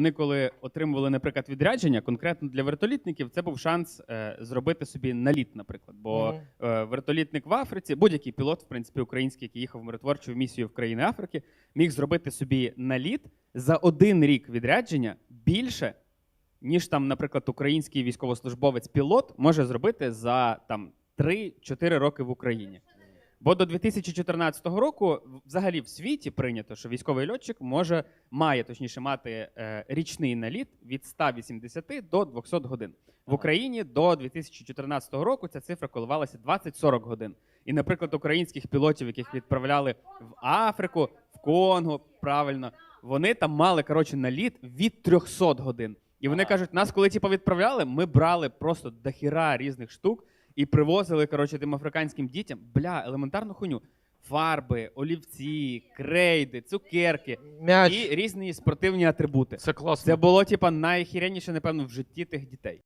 Вони, коли отримували, наприклад, відрядження, конкретно для вертолітників, це був шанс е, зробити собі наліт, наприклад. Бо е, вертолітник в Африці, будь-який пілот, в принципі, український, який їхав в миротворчу місію в країни Африки, міг зробити собі наліт за один рік відрядження більше, ніж там, наприклад, український військовослужбовець-пілот може зробити за там 3-4 роки в Україні. Бо до 2014 року взагалі в світі прийнято, що військовий льотчик може має точніше мати е, річний наліт від 180 до 200 годин. В Україні до 2014 року ця цифра коливалася 20-40 годин. І, наприклад, українських пілотів, яких відправляли в Африку, в Конго, правильно, вони там мали коротше наліт від 300 годин. І вони кажуть, нас, коли типу, відправляли, ми брали просто дохіра різних штук і привозили коротше, тим африканським дітям бля, елементарну хуйню. Фарби, олівці, крейди, цукерки М'яч. і різні спортивні атрибути. Це класно. Це було, типа, найхіряніше, напевно, в житті тих дітей.